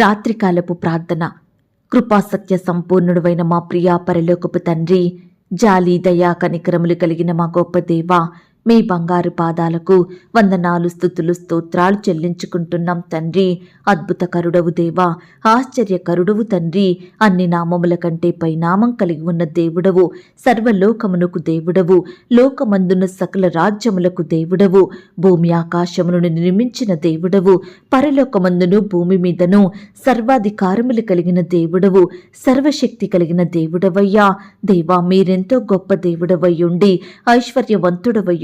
రాత్రికాలపు ప్రార్థన. కృపాసత్య సంపూర్ణుడువైన మా ప్రియా పరలోకపు తండ్రి జాలి దయా కనికరములు కలిగిన మా గొప్ప దేవా మీ బంగారు పాదాలకు వందనాలు స్థుతులు స్తోత్రాలు చెల్లించుకుంటున్నాం తండ్రి. అద్భుత కరుడవు దేవా ఆశ్చర్య కరుడవు తండ్రి. అన్ని నామముల కంటే పైనామం కలిగి ఉన్న దేవుడవు సర్వలోకమునకు దేవుడవు లోకమందున సకల రాజ్యములకు దేవుడవు భూమి ఆకాశములను నిర్మించిన దేవుడవు పరలోకమందును భూమి మీదను సర్వాధికారములు కలిగిన దేవుడవు సర్వశక్తి కలిగిన దేవుడవయ్యా. దేవా మీరెంతో గొప్ప దేవుడవయ్యుండి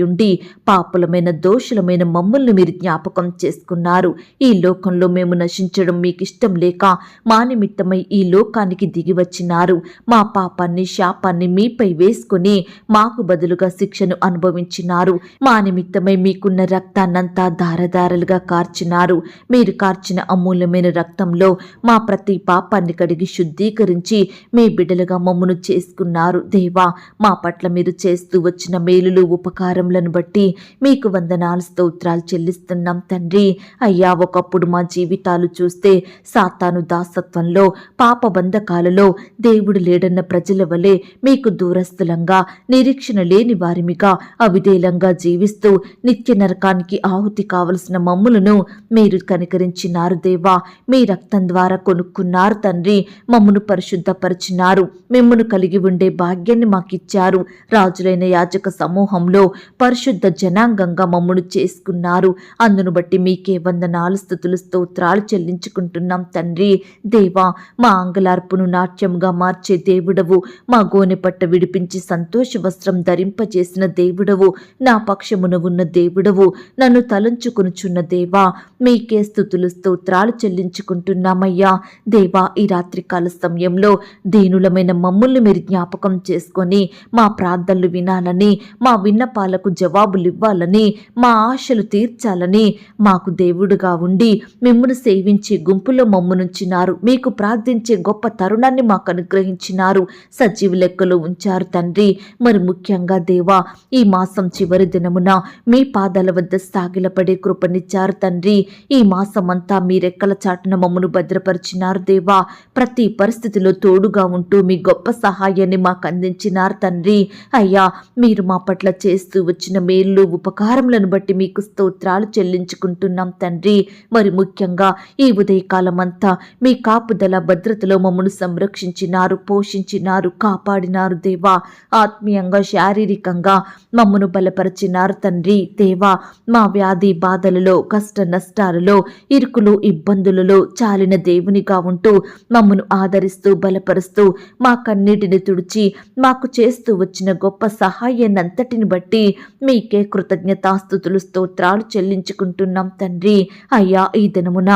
ఉండి పాపులమైన దోషులమైన మమ్మల్ని మీరు జ్ఞాపకం చేసుకున్నారు. ఈ లోకంలో మేము నశించడం మీకు ఇష్టం లేక మా నిమిత్తమై ఈ లోకానికి దిగి వచ్చినారు మా పాపాన్ని శాపాన్ని మీపై వేసుకుని మాకు బదులుగా శిక్షను అనుభవించినారు. మా నిమిత్తమై మీకున్న రక్తాన్నంతా ధారధారలుగా కార్చినారు. మీరు కార్చిన అమూల్యమైన రక్తంలో మా ప్రతి పాపాన్ని కడిగి శుద్ధీకరించి మీ బిడ్డలుగా మమ్మను చేసుకున్నారు. దేవా మా పట్ల మీరు చేస్తూ వచ్చిన మేలులు ఉపకారములను బట్టి మీకు వందనాలు స్తోత్రాలు చెల్లిస్తున్నాం తండ్రి. అయ్యా ఒకప్పుడు మా జీవితాలు చూస్తే సాతాను దాసత్వంలో పాప బంధకాలలో దేవుడు లేడన్న ప్రజల వలె మీకు దూరస్థులంగా నిరీక్షణ లేని వారిమిగా అవిధేలంగా జీవిస్తూ నిత్య నరకానికి ఆహుతి కావలసిన మమ్ములను మీరు కనికరించినారు దేవా. మీ రక్తం ద్వారా కొనుక్కున్నారు తండ్రి. మమ్మను పరిశుద్ధపరిచినారు. మిమ్మను కలిగి ఉండే భాగ్యాన్ని మాకిచ్చారు. రాజులైన యాజక సమూహంలో పరిశుద్ధ జనాంగంగా మమ్మను చేసుకున్నారు. అందును బట్టి మీకే వందనాలు స్థుతులు స్తోత్రాలు చెల్లించుకుంటున్నాం తండ్రి. దేవా మా ఆంగలార్పును నాట్యంగా మార్చే దేవుడవు. మా గోనె పట్ట విడిపించి సంతోష వస్త్రం ధరింపజేసిన దేవుడవు. నా పక్షమున ఉన్న దేవుడవు. నన్ను తలంచుకొనుచున్న దేవా మీకే స్థుతులు స్తోత్రాలు చెల్లించుకుంటున్నామయ్యా. దేవా ఈ రాత్రికాల సమయంలో దీనులమైన మమ్ముల్ని మీరు జ్ఞాపకం చేసుకొని మా ప్రార్థనలు వినాలని మా విన్నపాలకు జవాబులు ఇవ్వాలని మా ఆశలు తీర్చాలని మాకు దేవుడుగా ఉండి మిమ్మల్ని సేవించే గుంపులో మమ్మునుంచినారు. మీకు ప్రార్థించే గొప్ప తరుణాన్ని మాకు అనుగ్రహించినారు. సజీవ లెక్కలో ఉంచారు తండ్రి. మరి ముఖ్యంగా దేవా ఈ మాసం చివరి దినమున మీ పాదాల వద్ద సాగిలపడే కృపనిచ్చారు తండ్రి. ఈ మాసం మీ రెక్కల చాటున మమ్మను భద్రపరిచినారు దేవా. ప్రతి పరిస్థితిలో తోడుగా ఉంటూ మీ గొప్ప సహాయాన్ని మాకు అందించినారు తండ్రి. అయ్యా మీరు మా పట్ల చేస్తూ వచ్చిన మేలు ఉపకారములను బట్టి మీకు స్తోత్రాలు చెల్లించుకుంటున్నాం తండ్రి. మరి ముఖ్యంగా ఈ ఉదయకాలం అంతా మీ కాపుదల భద్రతలో మమ్మను సంరక్షించినారు పోషించినారు కాపాడినారు దేవా. ఆత్మీయంగా శారీరకంగా మమ్మను బలపరిచినారు తండ్రి. దేవా మా వ్యాధి బాధలలో కష్ట నష్టాలలో ఇరుకులు ఇబ్బందులలో చాలిన దేవునిగా ఉంటూ మమ్మను ఆదరిస్తూ బలపరుస్తూ మా కన్నీటిని తుడిచి మాకు చేస్తూ వచ్చిన గొప్ప సహాయాన్నంతటిని బట్టి మీకే కృతజ్ఞతాస్థుతులు స్తోత్రాలు చెల్లించుకుంటున్నాం తండ్రి. అయ్యా ఈ దినమున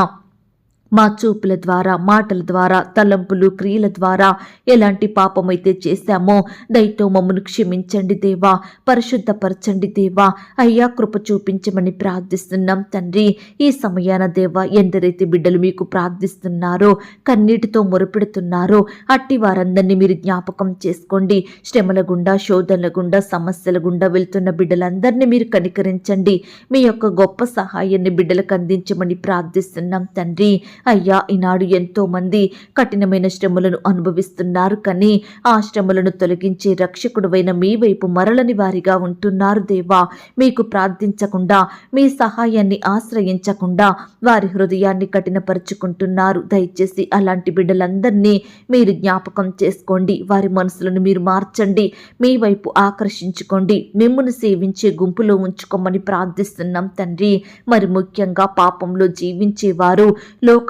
మా చూపుల ద్వారా మాటల ద్వారా తలంపులు క్రియల ద్వారా ఎలాంటి పాపమైతే చేశామో దయతో మమ్మను క్షమించండి దేవా పరిశుద్ధపరచండి దేవా. అయ్యా కృప చూపించమని ప్రార్థిస్తున్నాం తండ్రి. ఈ సమయాన దేవా ఎందరైతే బిడ్డలు మీకు ప్రార్థిస్తున్నారో కన్నీటితో మొరపెడుతున్నారో అట్టి వారందరినీ మీరు జ్ఞాపకం చేసుకోండి. శ్రమల గుండా శోధనల గుండా సమస్యల గుండా వెళ్తున్న బిడ్డలందరినీ మీరు కనికరించండి. మీ యొక్క గొప్ప సహాయాన్ని బిడ్డలకు అందించమని ప్రార్థిస్తున్నాం తండ్రి. అయ్యా ఈనాడు ఎంతో మంది కఠినమైన శ్రమలను అనుభవిస్తున్నారు కానీ ఆ శ్రమలను తొలగించే రక్షకుడువైన మీ వైపు మరలని వారిగా ఉంటున్నారు దేవా. మీకు ప్రార్థించకుండా మీ సహాయాన్ని ఆశ్రయించకుండా వారి హృదయాన్ని కఠినపరుచుకుంటున్నారు. దయచేసి అలాంటి బిడ్డలందరినీ మీరు జ్ఞాపకం చేసుకోండి. వారి మనసులను మీరు మార్చండి. మీ వైపు ఆకర్షించుకోండి. మిమ్మల్ని సేవించే గుంపులో ఉంచుకోమని ప్రార్థిస్తున్నాం తండ్రి. మరి ముఖ్యంగా పాపంలో జీవించేవారు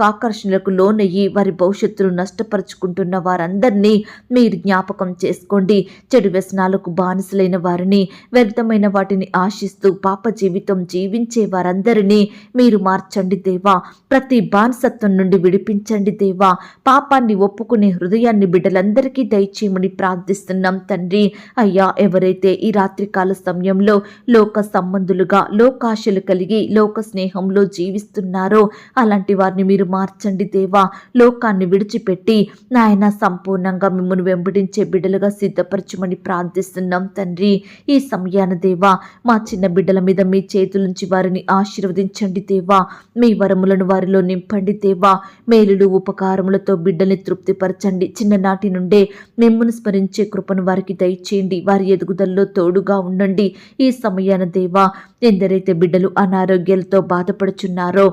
లోకాకర్షణలకు లోనయ్యి వారి భవిష్యత్తును నష్టపరుచుకుంటున్న వారందరినీ మీరు జ్ఞాపకం చేసుకోండి. చెడు వ్యసనాలకు బానిసలైన వారిని వ్యర్థమైన వాటిని ఆశిస్తూ పాప జీవితం జీవించే వారందరినీ మీరు మార్చండి దేవా. ప్రతి బానిసత్వం నుండి విడిపించండి దేవా. పాపాన్ని ఒప్పుకునే హృదయాన్ని బిడ్డలందరికీ దయచేయమని ప్రార్థిస్తున్నాం తండ్రి. అయ్యా ఎవరైతే ఈ రాత్రికాల సమయంలో లోక సంబంధులుగా లోకాశలు కలిగి లోక స్నేహంలో జీవిస్తున్నారో అలాంటి వారిని మీరు మార్చండి దేవా. లోకాన్ని విడిచిపెట్టి నాయన సంపూర్ణంగా మిమ్మల్ని వెంబడించే బిడ్డలుగా సిద్ధపరచమని ప్రార్థిస్తున్నాం తండ్రి. ఈ సమయాన దేవా మా చిన్న బిడ్డల మీద మీ చేతులుంచి వారిని ఆశీర్వదించండి దేవా. మీ వరములను వారిలో నింపండి దేవా. మేలులు ఉపకారములతో బిడ్డల్ని తృప్తిపరచండి. చిన్ననాటి నుండే మిమ్మల్ని స్మరించే కృపను వారికి దయచేయండి. వారి ఎదుగుదలలో తోడుగా ఉండండి. ఈ సమయాన దేవా ఎందరైతే బిడ్డలు అనారోగ్యాలతో బాధపడుచున్నారో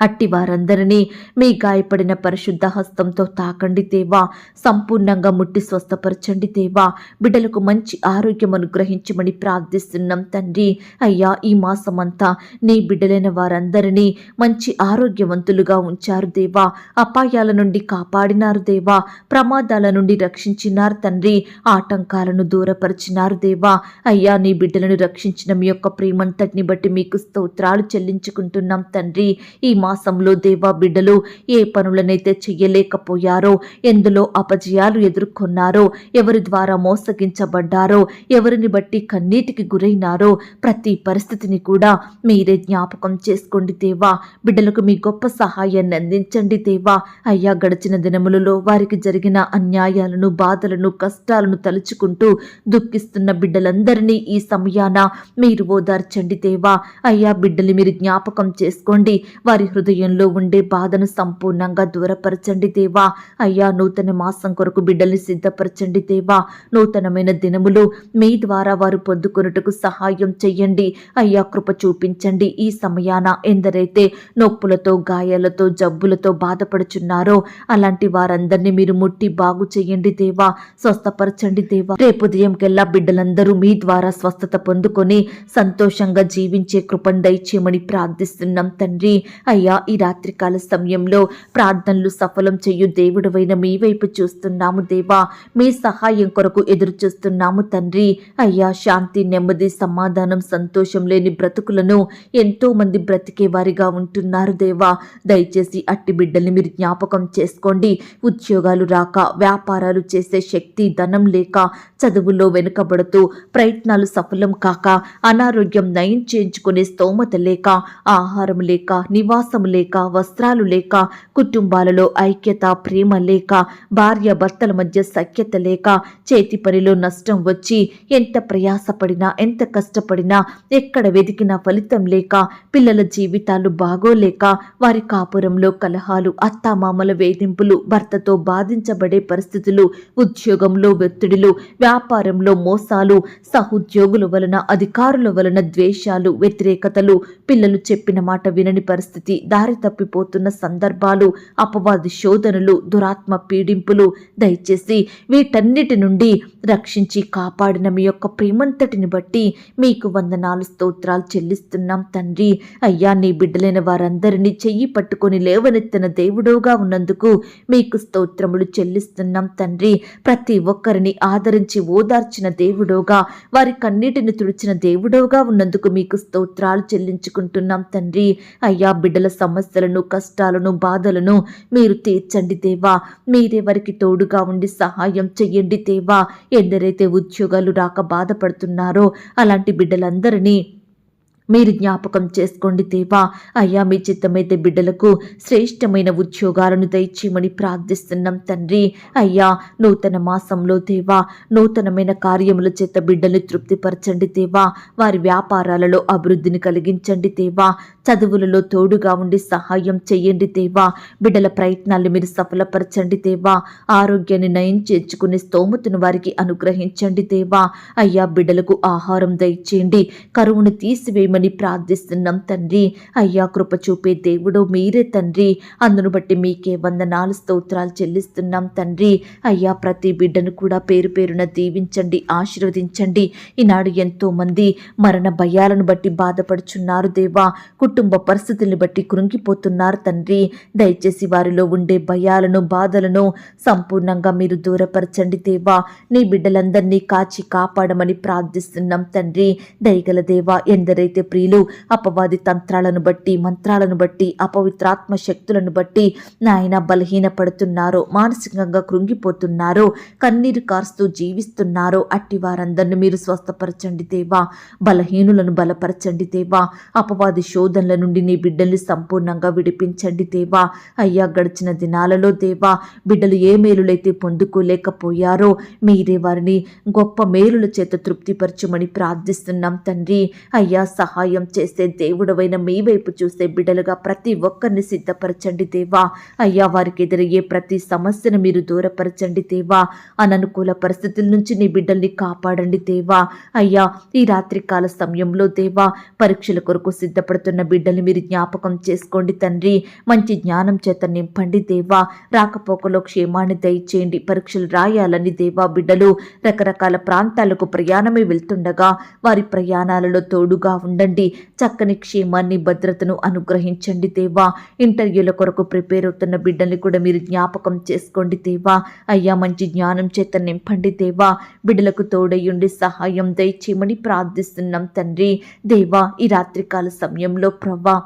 అట్టి వారందరినీ మీ గాయపడిన పరిశుద్ధ హస్తంతో తాకండి దేవా. సంపూర్ణంగా ముట్టి స్వస్థపరచండి దేవా. బిడ్డలకు మంచి ఆరోగ్యం అనుగ్రహించమని ప్రార్థిస్తున్నాం తండ్రి. అయ్యా ఈ మాసమంతా నీ బిడ్డలైన వారందరినీ మంచి ఆరోగ్యవంతులుగా ఉంచారు దేవా. అపాయాల నుండి కాపాడినారు దేవా. ప్రమాదాల నుండి రక్షించినారు తండ్రి. ఆటంకాలను దూరపరిచినారు దేవా. అయ్యా నీ బిడ్డలను రక్షించిన మీ యొక్క ప్రేమంతటిని బట్టి మీకు స్తోత్రాలు చెల్లించుకుంటున్నాం తండ్రి. ఈ మాసంలో దేవా బిడ్డలు ఏ పనులనైతే చెయ్యలేకపోయారో ఎందులో అపజయాలు ఎదుర్కొన్నారో ఎవరి ద్వారా మోసగించబడ్డారో ఎవరిని బట్టి కన్నీటికి గురైనారో ప్రతి పరిస్థితిని కూడా మీరే జ్ఞాపకం చేసుకోండి దేవా. బిడ్డలకు మీ గొప్ప సహాయాన్ని అందించండి దేవా. అయ్యా గడిచిన దినములలో వారికి జరిగిన అన్యాయాలను బాధలను కష్టాలను తలుచుకుంటూ దుఃఖిస్తున్న బిడ్డలందరినీ ఈ సమయాన మీరు ఓదార్చండి దేవా. అయ్యా బిడ్డలు మీరు జ్ఞాపకం చేసుకోండి. వారి హృదయంలో ఉండే బాధను సంపూర్ణంగా దూరపరచండి దేవా. అయ్యా నూతన మాసం కొరకు బిడ్డల్ని సిద్ధపరచండి దేవా. నూతనమైన దినములు మీ ద్వారా వారు పొందుకొనుటకు సహాయం చెయ్యండి. అయ్యా కృప చూపించండి. ఈ సమయాన ఎందరైతే నొప్పులతో గాయాలతో జబ్బులతో బాధపడుచున్నారో అలాంటి వారందరినీ మీరు ముట్టి బాగు చెయ్యండి దేవా. స్వస్థపరచండి దేవా. రేపు ఉదయం కెల్లా బిడ్డలందరూ మీ ద్వారా స్వస్థత పొందుకొని సంతోషంగా జీవించే కృపను దయచేయమని ప్రార్థిస్తున్నాం తండ్రి. అయ్యా ఈ రాత్రికాల సమయంలో ప్రార్థనలు సఫలం చెయ్యు దేవుడవైన మీ వైపు చూస్తున్నాము దేవా. మీ సహాయం కొరకు ఎదురు చూస్తున్నాము తండ్రి. అయ్యా శాంతి నెమ్మది సమాధానం సంతోషం లేని బ్రతుకులను ఎంతో మంది బ్రతికే వారిగా ఉంటున్నారు దేవా. దయచేసి అట్టి బిడ్డల్ని మీరు జ్ఞాపకం చేసుకోండి. ఉద్యోగాలు రాక వ్యాపారాలు చేసే శక్తి ధనం లేక చదువుల్లో వెనుకబడుతూ ప్రయత్నాలు సఫలం కాక అనారోగ్యం నయం చేయించుకునే స్తోమత లేక ఆహారం లేక నివాసం లేక వస్త్రాలు లేక కుటుంబాలలో ఐక్యత ప్రేమ లేక భార్య భర్తల మధ్య సఖ్యత లేక చేతి పనిలో నష్టం వచ్చి ఎంత ప్రయాసపడినా ఎంత కష్టపడినా ఎక్కడ వెతికినా ఫలితం లేక పిల్లల జీవితాలు బాగోలేక వారి కాపురంలో కలహాలు అత్తామామల వేధింపులు భర్తతో బాధించబడే పరిస్థితులు ఉద్యోగంలో ఒత్తిడిలు వ్యాపారంలో మోసాలు సహోద్యోగుల వలన అధికారుల వలన ద్వేషాలు వ్యతిరేకతలు పిల్లలు చెప్పిన మాట వినని పరిస్థితి దారి తప్పిపోతున్న సందర్భాలు అపవాది శోధనలు దురాత్మ పీడింపులు దయచేసి వీటన్నిటి నుండి రక్షించి కాపాడిన మీ యొక్క ప్రేమంతటిని బట్టి మీకు వందనాలు స్తోత్రాలు చెల్లిస్తున్నాం తండ్రి. అయ్యా నీ బిడ్డలైన వారందరినీ చెయ్యి పట్టుకొని లేవనెత్తిన దేవుడోగా ఉన్నందుకు మీకు స్తోత్రములు చెల్లిస్తున్నాం తండ్రి. ప్రతి ఒక్కరిని ఆదరించి ఓదార్చిన దేవుడోగా వారి కన్నీటిని తుడిచిన దేవుడోగా ఉన్నందుకు మీకు స్తోత్రాలు చెల్లించుకుంటున్నాం తండ్రి. అయ్యా బిడ్డల సమస్యలను కష్టాలను బాధలను మీరు తీర్చండి దేవా. మీరెవరికి తోడుగా ఉండి సహాయం చెయ్యండి దేవా. ఎందరైతే ఉద్యోగాలు రాక బాధపడుతున్నారో అలాంటి బిడ్డలందరినీ మీరు జ్ఞాపకం చేసుకోండి దేవా. అయ్యా మీ చిత్తమైతే బిడ్డలకు శ్రేష్టమైన ఉద్యోగాలను దయచేయమని ప్రార్థిస్తున్నాం తండ్రి. అయ్యా నూతన మాసంలో దేవా నూతనమైన కార్యముల చేత బిడ్డల్ని తృప్తిపరచండి దేవా. వారి వ్యాపారాలలో అభివృద్ధిని కలిగించండి దేవా. చదువులలో తోడుగా ఉండి సహాయం చెయ్యండి దేవా. బిడ్డల ప్రయత్నాలు మీరు సఫలపరచండి దేవా. ఆరోగ్యాన్ని నయం చేర్చుకునే స్తోమతను వారికి అనుగ్రహించండి దేవా. అయ్యా బిడ్డలకు ఆహారం దయచేయండి. కరువును తీసివేయమని ప్రార్థిస్తున్నాం తండ్రి. అయ్యా కృప చూపే దేవుడు మీరే తండ్రి. అందును బట్టి మీకే వందనాలు స్తోత్రాలు చెల్లిస్తున్నాం తండ్రి. అయ్యా ప్రతి బిడ్డను కూడా పేరు పేరున దీవించండి ఆశీర్వదించండి. ఈనాడు ఎంతో మంది మరణ భయాలను బట్టి బాధపడుచున్నారు దేవా. కుటుంబ కుటుంబ పరిస్థితుల్ని బట్టి కృంగిపోతున్నారు తండ్రి. దయచేసి వారిలో ఉండే భయాలను బాధలను సంపూర్ణంగా మీరు దూరపరచండి దేవా. నీ బిడ్డలందరినీ కాచి కాపాడమని ప్రార్థిస్తున్నాం తండ్రి. దయగల దేవా ఎందరైతే ప్రియులు అపవాది తంత్రాలను బట్టి మంత్రాలను బట్టి అపవిత్రాత్మ శక్తులను బట్టి నాయన బలహీనపడుతున్నారో మానసికంగా కృంగిపోతున్నారో కన్నీరు కారుస్తూ జీవిస్తున్నారో. అట్టి వారందరిని మీరు స్వస్థపరచండి దేవా. బలహీనులను బలపరచండి దేవా. అపవాది శోధన శోధనల నుండి నీ బిడ్డల్ని సంపూర్ణంగా విడిపించండి దేవా. అయ్యా గడిచిన దినాలలో దేవా బిడ్డలు ఏ మేలులైతే పొందుకోలేకపోయారో మీరే వారిని గొప్ప మేలుల చేత తృప్తిపరచమని ప్రార్థిస్తున్నాం తండ్రి. అయ్యా సహాయం చేసే దేవుడవైన మీ వైపు చూసే బిడ్డలుగా ప్రతి ఒక్కరిని సిద్ధపరచండి దేవా. అయ్యా వారికి ఎదురయ్యే ప్రతి సమస్యను మీరు దూరపరచండి దేవా. అననుకూల పరిస్థితుల నుంచి నీ బిడ్డల్ని కాపాడండి దేవా. అయ్యా ఈ రాత్రికాల సమయంలో దేవా పరీక్షల కొరకు సిద్ధపడుతున్న బిడ్డలు మీరు జ్ఞాపకం చేసుకోండి తండ్రి. మంచి జ్ఞానం చేత నింపండి దేవా. రాకపోకలో క్షేమాన్ని దయచేయండి. పరీక్షలు రాయాలని దేవా బిడ్డలు. రకరకాల ప్రాంతాలకు ప్రయాణమే వెళ్తుండగా వారి ప్రయాణాలలో తోడుగా ఉండండి. చక్కని క్షేమాన్ని భద్రతను అనుగ్రహించండి దేవా. ఇంటర్వ్యూల కొరకు ప్రిపేర్ అవుతున్న బిడ్డల్ని కూడా మీరు జ్ఞాపకం చేసుకోండి దేవా. అయ్యా మంచి జ్ఞానం చేత నింపండి దేవా. బిడ్డలకు తోడయ్యుండి సహాయం దయచేయమని ప్రార్థిస్తున్నాం తండ్రి. దేవా ఈ రాత్రికాల సమయంలో ప్రవ్వా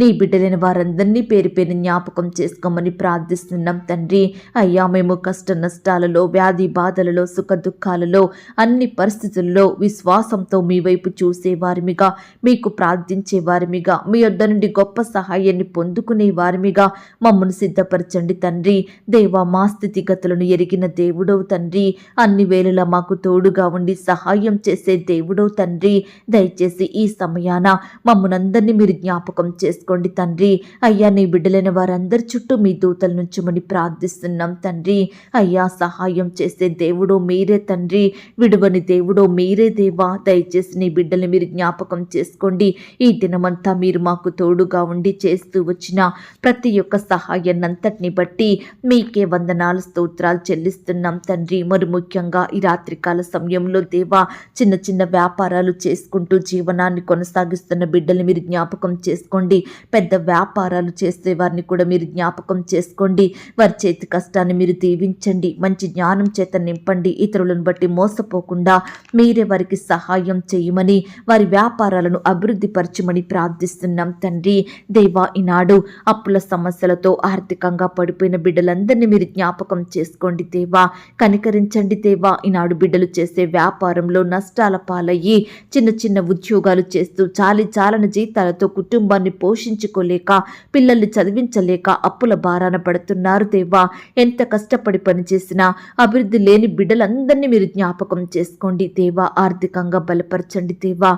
నీ బిడ్డలైన వారందరినీ పేరు పేరు జ్ఞాపకం చేసుకోమని ప్రార్థిస్తున్నాం తండ్రి. అయ్యా మేము కష్ట నష్టాలలో వ్యాధి బాధలలో సుఖ దుఃఖాలలో అన్ని పరిస్థితుల్లో విశ్వాసంతో మీ వైపు చూసే వారిమిగా మీకు ప్రార్థించే వారిమిగా మీ వద్ద నుండి గొప్ప సహాయాన్ని పొందుకునే వారిమిగా మమ్మల్ని సిద్ధపరచండి తండ్రి. దేవా మా స్థితిగతులను ఎరిగిన దేవుడవు తండ్రి. అన్ని వేళలా మాకు తోడుగా ఉండి సహాయం చేసే దేవుడవు తండ్రి. దయచేసి ఈ సమయాన మమ్మల్ని మీరు జ్ఞాపకం చేసుకోండి తండ్రి. అయ్యా నీ బిడ్డలైన వారందరి చుట్టూ మీ దూతల నుంచమని ప్రార్థిస్తున్నాం తండ్రి. అయ్యా సహాయం చేసే దేవుడు మీరే తండ్రి. విడువని దేవుడు మీరే దేవా. దయచేసి నీ బిడ్డలు మీరు జ్ఞాపకం చేసుకోండి. ఈ దినమంతా మీరు మాకు తోడుగా ఉండి చేస్తూ వచ్చిన ప్రతి ఒక్క సహాయాన్నంతటిని బట్టి మీకే వందనాలు స్తోత్రాలు చెల్లిస్తున్నాం తండ్రి. మరి ముఖ్యంగా ఈ రాత్రికాల సమయంలో దేవా చిన్న చిన్న వ్యాపారాలు చేసుకుంటూ జీవనాన్ని కొనసాగిస్తున్న బిడ్డలు మీరు జ్ఞాపకం చేసుకోండి. పెద్ద వ్యాపారాలు చేసే వారిని కూడా మీరు జ్ఞాపకం చేసుకోండి. వారి చేతి కష్టాన్ని మీరు దీవించండి. మంచి జ్ఞానం చేత నింపండి. ఇతరులను బట్టి మోసపోకుండా మీరే వారికి సహాయం చేయమని వారి వ్యాపారాలను అభివృద్ధి పరచమని ప్రార్థిస్తున్నాం తండ్రి. దేవా ఈనాడు అప్పుల సమస్యలతో ఆర్థికంగా పడిపోయిన బిడ్డలందరినీ మీరు జ్ఞాపకం చేసుకోండి దేవా. కనికరించండి దేవా. ఈనాడు బిడ్డలు చేసే వ్యాపారంలో నష్టాల పాలయ్యి చిన్న చిన్న ఉద్యోగాలు చేస్తూ చాలి చాలని జీతాలతో కుటుంబాన్ని పోషించుకోలేక పిల్లల్ని చదివించలేక అప్పుల బారాన పడుతున్నారు దేవా. ఎంత కష్టపడి పనిచేసినా అభివృద్ధి లేని బిడ్డలందరినీ మీరు జ్ఞాపకం చేసుకోండి దేవా. ఆర్థికంగా బలపరచండి దేవా.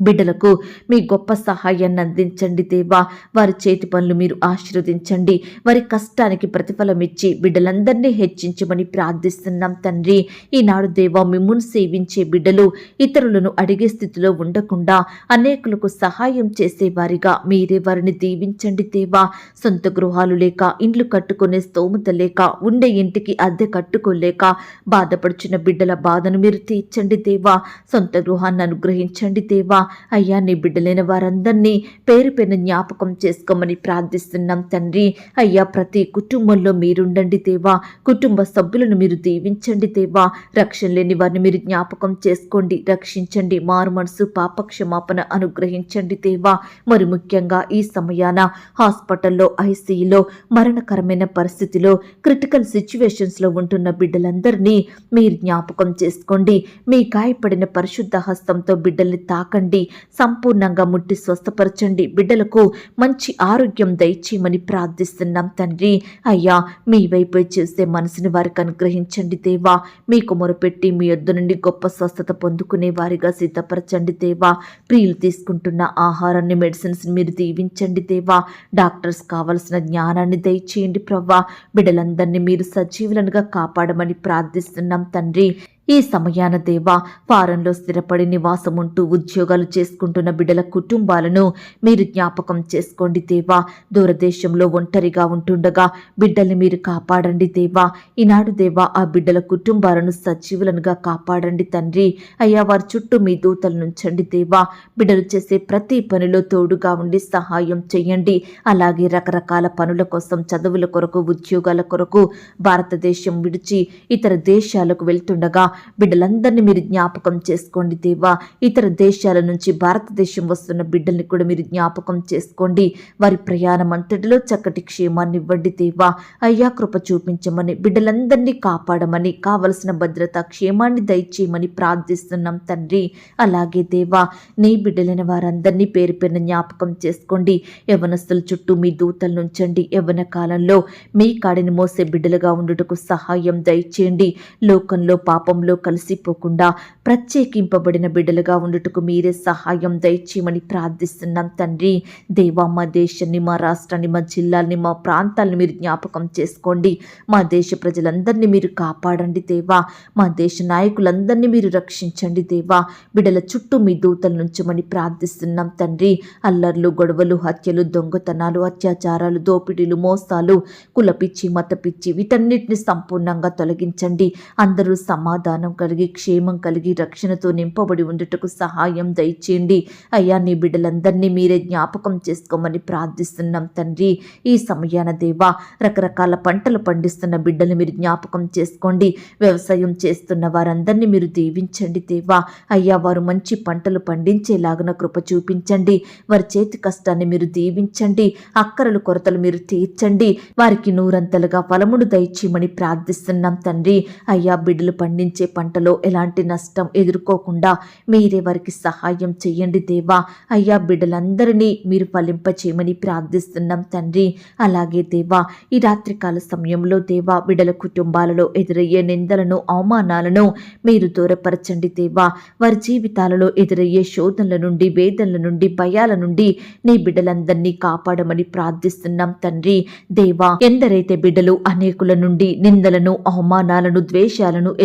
బిడ్డలకు మీ గొప్ప సహాయాన్ని అందించండి దేవా. వారి చేతి పనులు మీరు ఆశీర్వదించండి. వారి కష్టానికి ప్రతిఫలం ఇచ్చి బిడ్డలందరినీ హెచ్చించమని ప్రార్థిస్తున్నాం తండ్రి. ఈనాడు దేవా మిమ్మును సేవించే బిడ్డలు ఇతరులను అడిగే స్థితిలో ఉండకుండా అనేకులకు సహాయం చేసేవారిగా మీరే వారిని దీవించండి దేవా. సొంత గృహాలు లేక ఇండ్లు కట్టుకునే స్తోమత లేక ఉండే ఇంటికి అద్దె కట్టుకోలేక బాధపడుచున్న బిడ్డల బాధను మీరు తీర్చండి దేవా. సొంత గృహాన్ని అనుగ్రహించండి దేవా. అయ్యా నీ బిడ్డలైన వారందరినీ పేరు పైన జ్ఞాపకం చేసుకోమని ప్రార్థిస్తున్నాం తండ్రి. అయ్యా ప్రతి కుటుంబంలో మీరుండండి దేవా. కుటుంబ సభ్యులను మీరు దీవించండి దేవా. రక్షణ లేని వారిని మీరు జ్ఞాపకం చేసుకోండి రక్షించండి. మారు మనసు పాప క్షమాపణ అనుగ్రహించండి దేవా. మరి ముఖ్యంగా ఈ సమయాన హాస్పిటల్లో ఐసీయూలో మరణకరమైన పరిస్థితిలో క్రిటికల్ సిచ్యువేషన్స్లో ఉంటున్న బిడ్డలందరినీ మీరు జ్ఞాపకం చేసుకోండి. మీ గాయపడిన పరిశుద్ధ హస్తంతో బిడ్డల్ని తాకండి. సంపూర్ణంగా ముట్టి స్వస్థపరచండి. బిడ్డలకు మంచి ఆరోగ్యం దయచేయమని ప్రార్థిస్తున్నాం తండ్రి. అయ్యా మీ వైపు చేసే మనసుని వారికి అనుగ్రహించండి దేవా. మీకు మొరపెట్టి మీ యొద్ద నుండి గొప్ప స్వస్థత పొందుకునే వారిగా సిద్ధపరచండి దేవా. ప్రియులు తీసుకుంటున్న ఆహారాన్ని మెడిసిన్స్ మీరు దీవించండి దేవా. డాక్టర్స్ కావలసిన జ్ఞానాన్ని దయచేయండి ప్రవ్వా. బిడ్డలందరినీ మీరు సజీవులనుగా కాపాడమని ప్రార్థిస్తున్నాం తండ్రి. ఈ సమయాన దేవా ఫారంలో స్థిరపడి నివాసం ఉంటూ ఉద్యోగాలు చేసుకుంటున్న బిడ్డల కుటుంబాలను మీరు జ్ఞాపకం చేసుకోండి దేవా. దూరదేశంలో ఒంటరిగా ఉంటుండగా బిడ్డల్ని మీరు కాపాడండి దేవా. ఈనాడు దేవా ఆ బిడ్డల కుటుంబాలను సజీవులనుగా కాపాడండి తండ్రి. అయ్యా వారి చుట్టూ మీ దూతలు నుంచండి దేవా. బిడ్డలు చేసే ప్రతి పనిలో తోడుగా ఉండి సహాయం చేయండి. అలాగే రకరకాల పనుల కోసం చదువుల కొరకు ఉద్యోగాల కొరకు భారతదేశం విడిచి ఇతర దేశాలకు వెళ్తుండగా బిడ్డలందరినీ మీరు జ్ఞాపకం చేసుకోండి దేవా. ఇతర దేశాల నుంచి భారతదేశం వస్తున్న బిడ్డల్ని కూడా మీరు జ్ఞాపకం చేసుకోండి. వారి ప్రయాణం అంతటిలో చక్కటి క్షేమాన్ని ఇవ్వండి దేవా. అయ్యా కృప చూపించమని బిడ్డలందరినీ కాపాడమని కావలసిన భద్రత క్షేమాన్ని దయచేయమని ప్రార్థిస్తున్నాం తండ్రి. అలాగే దేవా నీ బిడ్డలైన వారందరినీ పేరు పేరున జ్ఞాపకం చేసుకోండి. యవనస్తుల చుట్టూ మీ దూతలు నుంచండి యవన కాలంలో మీ కాడిని మోసే బిడ్డలుగా ఉండుటకు సహాయం దయచేయండి. లోకంలో పాపంలో కలిసిపోకుండా ప్రత్యేకింపబడిన బిడ్డలుగా ఉండుటకు మీరే సహాయం దయచేయమని ప్రార్థిస్తున్నాం తండ్రి. దేవా మా దేశాన్ని మా రాష్ట్రాన్ని మా జిల్లాల్ని మా ప్రాంతాలను మీరు జ్ఞాపకం చేసుకోండి. మా దేశ ప్రజలందరినీ మీరు కాపాడండి దేవా. మా దేశ నాయకులందరినీ మీరు రక్షించండి దేవా. బిడ్డల చుట్టూ మీ దూతలు నుంచమని ప్రార్థిస్తున్నాం తండ్రి. అల్లర్లు గొడవలు హత్యలు దొంగతనాలు అత్యాచారాలు దోపిడీలు మోసాలు కులపిచ్చి మతపిచ్చి వీటన్నిటిని సంపూర్ణంగా తొలగించండి. అందరూ సమాధానం కలిగి క్షేమం కలిగి రక్షణతో నింపబడి ఉండుటకు సహాయం దయచేయండి. అయ్యా నీ బిడ్డలందరినీ మీరే జ్ఞాపకం చేసుకోమని ప్రార్థిస్తున్నాం తండ్రి. ఈ సమయాన దేవా రకరకాల పంటలు పండిస్తున్న బిడ్డలు మీరు జ్ఞాపకం చేసుకోండి. వ్యవసాయం చేస్తున్న వారందరినీ మీరు దీవించండి దేవా. అయ్యా వారు మంచి పంటలు పండించేలాగున కృప చూపించండి. వారి చేతి కష్టాన్ని మీరు దీవించండి. అక్కరలు కొరతలు మీరు తీర్చండి. వారికి నూరంతలుగా ఫలమును దయచేయమని ప్రార్థిస్తున్నాం తండ్రి. అయ్యా బిడ్డలు పండించే పంటలో ఎలాంటి నష్టం ఎదుర్కోకుండా మీరే వారికి సహాయం చేయండి దేవా. అయ్యా బిడ్డలందరినీ మీరు ఫలింపచేయమని ప్రార్థిస్తున్నాం తండ్రి. అలాగే దేవా ఈ రాత్రికాల సమయంలో దేవా బిడల కుటుంబాలలో ఎదురయ్యే నిందలను అవమానాలను మీరు దూరపరచండి దేవా. వారి జీవితాలలో ఎదురయ్యే శోధనల నుండి వేదనల నుండి భయాల నుండి నీ బిడ్డలందరినీ కాపాడమని ప్రార్థిస్తున్నాం తండ్రి. దేవా ఎందరైతే బిడ్డలు అనేకుల నుండి నిందలను అవమానాలను ద్వేషాలను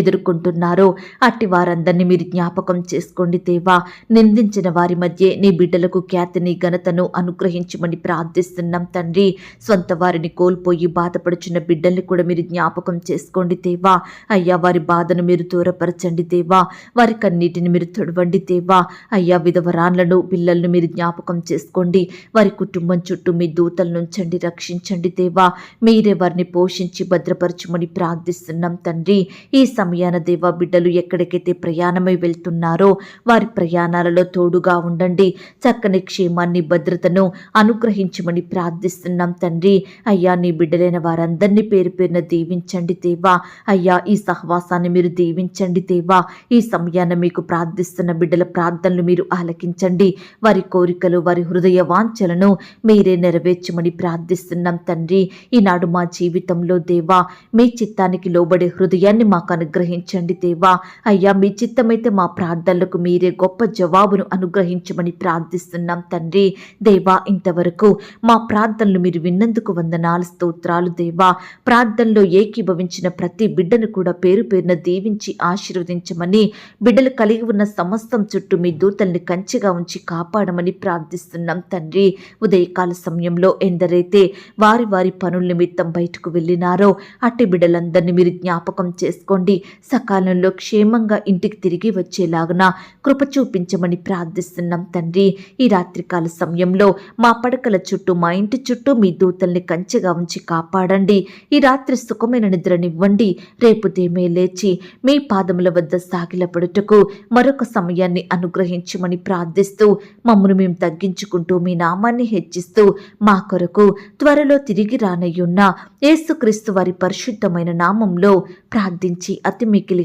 ఎదుర్కొంటున్నారో అట్టి వారందరినీ మీరు జ్ఞాపకం చేసుకోండి దేవా. నిందించిన వారి మధ్య నీ బిడ్డలకు ఖ్యాతిని ఘనతను అనుగ్రహించమని ప్రార్థిస్తున్నాం తండ్రి. సొంత వారిని కోల్పోయి బాధపడుచున్న బిడ్డల్ని కూడా మీరు జ్ఞాపకం చేసుకోండి దేవా. అయ్యా వారి బాధను మీరు దూరపరచండి దేవా. వారి కన్నీటిని మీరు తొడవండి దేవా. అయ్యా విధవరాన్లను పిల్లలను మీరు జ్ఞాపకం చేసుకోండి. వారి కుటుంబం చుట్టూ మీ దూతల నుంచండి రక్షించండి దేవా. మీరే వారిని పోషించి భద్రపరచమని ప్రార్థిస్తున్నాం తండ్రి. ఈ సమయాన దేవ బిడ్డలు ఎక్కడికైతే ప్రయాణమై వెళ్తున్నారో వారి ప్రయాణాలలో తోడుగా ఉండండి. చక్కని క్షేమాన్ని భద్రతను అనుగ్రహించమని ప్రార్థిస్తున్నాం తండ్రి. అయ్యా నీ బిడ్డలైన వారందరినీ పేరు పేరున దీవించండి దేవా. అయ్యా ఈ సహవాసాన్ని మీరు దీవించండి దేవా. ఈ సమయాన మీకు ప్రార్థిస్తున్న బిడ్డల ప్రార్థనలు మీరు ఆలకించండి. వారి కోరికలు వారి హృదయ వాంఛలను మీరే నెరవేర్చమని ప్రార్థిస్తున్నాం తండ్రి. ఈనాడు మా జీవితంలో దేవా మీ చిత్తానికి లోబడే హృదయాన్ని మాకు అనుగ్రహించండి. దేవా. అయ్యా మీ చిత్తమైతే మా ప్రార్థనలకు మీరే గొప్ప జవాబును అనుగ్రహించమని ప్రార్థిస్తున్నాం తండ్రి. దేవా ఇంతవరకు మా ప్రార్థనలు మీరు విన్నందుకు వందనాలు స్తోత్రాలు దేవా. ప్రార్థనలో ఏకీభవించిన ప్రతి బిడ్డను కూడా పేరు పేరున దీవించి ఆశీర్వదించమని బిడ్డలు కలిగి ఉన్న సమస్తం చుట్టూ మీ దూతల్ని కంచెగా ఉంచి కాపాడమని ప్రార్థిస్తున్నాం తండ్రి. ఉదయకాల సమయంలో ఎందరైతే వారి వారి పనుల నిమిత్తం బయటకు వెళ్ళినారో అట్టి బిడ్డలందరినీ మీరు జ్ఞాపకం చేసుకోండి. కాలంలో క్షేమంగా ఇంటికి తిరిగి వచ్చేలాగున కృప చూపించమని ప్రార్థిస్తున్నాం తండ్రి. ఈ రాత్రికాల సమయంలో మా పడకల చుట్టూ మా ఇంటి చుట్టూ మీ దూతల్ని కంచెగా ఉంచి కాపాడండి. ఈ రాత్రి సుఖమైన నిద్రనివ్వండి. రేపు దేమే లేచి మీ పాదముల వద్ద సాగిలపడుటకు మరొక సమయాన్ని అనుగ్రహించమని ప్రార్థిస్తూ మమ్మను మేము తగ్గించుకుంటూ మీ నామాన్ని హెచ్చిస్తూ మా కొరకు త్వరలో తిరిగి రానయ్యున్న యేసుక్రీస్తు వారి పరిశుద్ధమైన నామంలో ప్రార్థించి అతి మికిలి